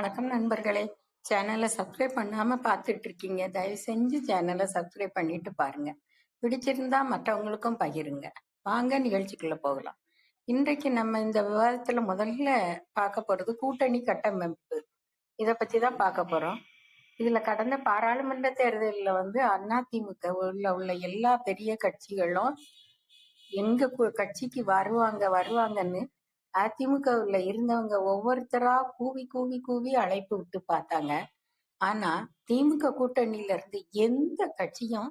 வணக்கம் நண்பர்களே. சேனலை சப்ஸ்கிரைப் பண்ணாம பார்த்துட்டு இருக்கீங்க தயவு செஞ்சு சேனலை சப்ஸ்கிரைப் பண்ணிட்டு பாருங்க. பிடிச்சிருந்தா மற்றவங்களுக்கும் பகிருங்க. வாங்க நிகழ்ச்சிக்குள்ள போகலாம். இன்றைக்கு நம்ம இந்த விவாதத்துல முதல்ல பார்க்க போறது கூட்டணி கட்டமைப்பு. இதை பத்தி தான் பார்க்க போறோம். இதுல கடந்த பாராளுமன்ற தேர்தலில் வந்து அதிமுக உள்ள உள்ள எல்லா பெரிய கட்சிகளும் எங்க கு- கட்சிக்கு வருவாங்க வருவாங்கன்னு அதிமுகவுல இருந்தவங்க ஒவ்வொருத்தரா கூவி கூவி கூவி அழைப்பு விட்டு பார்த்தாங்க. ஆனா திமுக கூட்டணியில இருந்து எந்த கட்சியும்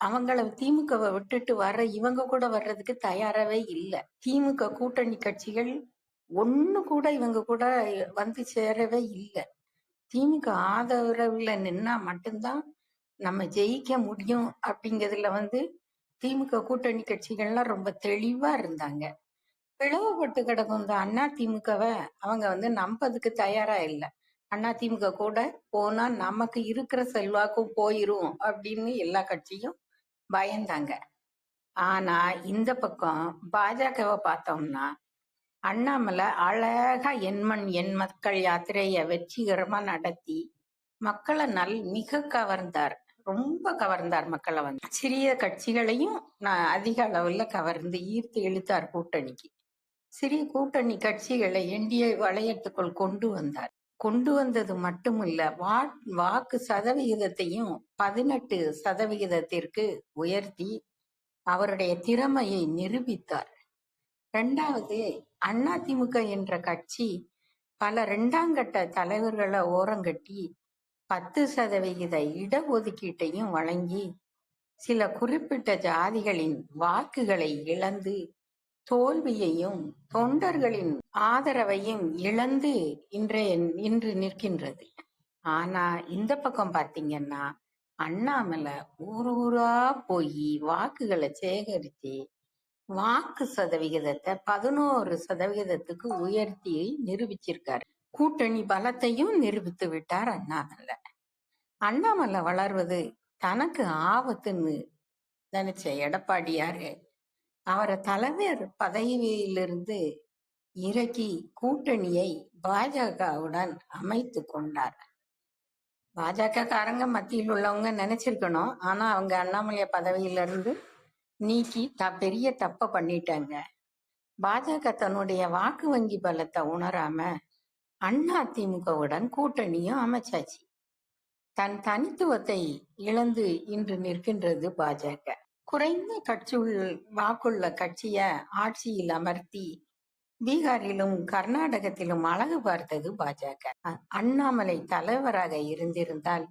அவங்கள திமுகவை விட்டுட்டு வர இவங்க கூட வர்றதுக்கு தயாரவே இல்லை. திமுக கூட்டணி கட்சிகள் ஒண்ணு கூட இவங்க கூட வந்து சேரவே இல்லை. திமுக ஆதரவுல நின்னா மட்டும்தான் நம்ம ஜெயிக்க முடியும் அப்படிங்கிறதுல வந்து திமுக கூட்டணி கட்சிகள்லாம் ரொம்ப தெளிவா இருந்தாங்க. பிளவுபட்டு கிடக்கும் இந்த அண்ணா திமுகவை அவங்க வந்து நம்பதுக்கு தயாரா இல்லை. அண்ணா திமுக கூட போனா நமக்கு இருக்கிற செல்வாக்கும் போயிரும் அப்படின்னு எல்லா கட்சியும் பயந்தாங்க. ஆனா இந்த பக்கம் பாஜகவை பார்த்தோம்னா அண்ணாமலை அழகா எண்மண் எண் மக்கள் யாத்திரைய வெற்றிகரமா நடத்தி மக்களை நல் மிக கவர்ந்தார். ரொம்ப கவர்ந்தார் மக்களை வந்து. சிறிய கட்சிகளையும் நான் அதிக அளவுல கவர்ந்து ஈர்த்து இழுத்தார் கூட்டணிக்கு. சிறிய கூட்டணி கட்சிகளை என்டிஏ வளையத்துக்குள் கொண்டு வந்தார். கொண்டு வந்தது மட்டுமில்ல வா- வாக்கு சதவிகிதத்தையும் பதினெட்டு சதவிகிதத்திற்கு உயர்த்தி அவருடைய திறமையை நிரூபித்தார். ரெண்டாவது அதிமுக என்ற கட்சி பல இரண்டாங்கட்ட தலைவர்களை ஓரங்கட்டி பத்து சதவிகித இடஒதுக்கீட்டையும் வழங்கி சில குறிப்பிட்ட ஜாதிகளின் வாக்குகளை இழந்து தோல்வியையும் தொண்டர்களின் ஆதரவையும் இழந்து இன்றைய இன்று நிற்கின்றது. ஆனா இந்த பக்கம் பாத்தீங்கன்னா அண்ணாமலை ஊர் ஊரா போய் வாக்குகளை சேகரித்து வாக்கு சதவிகிதத்தை பதினோரு சதவிகிதத்துக்கு உயர்த்தி நிரூபிச்சிருக்காரு. கூட்டணி பலத்தையும் நிரூபித்து விட்டார் அண்ணாமலை. அண்ணாமலை வளர்வது தனக்கு ஆபத்துன்னு நினைச்ச எடப்பாடியாரு அவரை தலைவர் பதவியிலிருந்து இறக்கி கூட்டணியை பாஜகவுடன் அமைத்து கொண்டார். பாஜக காரங்க மத்தியில் உள்ளவங்க நினைச்சிருக்கணும். ஆனா அவங்க அண்ணாமலைய பதவியிலிருந்து நீக்கி த பெரிய தப்ப பண்ணிட்டாங்க. பாஜக தன்னுடைய வாக்கு வங்கி பலத்தை உணராம அண்ணா திமுகவுடன் கூட்டணியும் அமைச்சாச்சு. தன் தனித்துவத்தை இழந்து இன்று நிற்கின்றது பாஜக. குறைந்த கட்சிகள் வாக்குள்ள கட்சிய ஆட்சியில் அமர்த்தி பீகாரிலும் கர்நாடகத்திலும் அழகு பார்த்தது பாஜக. அண்ணாமலை தலைவராக இருந்திருந்தால்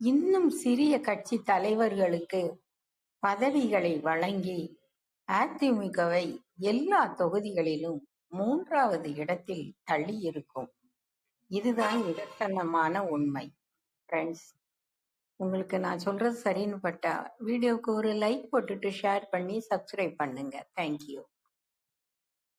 இன்னும் சிறிய கட்சி தலைவர்களுக்கு பதவிகளை வழங்கி அதிமுகவை எல்லா தொகுதிகளிலும் மூன்றாவது இடத்தில் தள்ளியிருக்கும். இதுதான் நிதர்சனமான உண்மை. ஃப்ரெண்ட்ஸ் உங்களுக்கு நான் சொல்றது சரின்னு பட்டா வீடியோவுக்கு ஒரு லைக் போட்டுட்டு ஷேர் பண்ணி சப்ஸ்கிரைப் பண்ணுங்க. தேங்க்யூ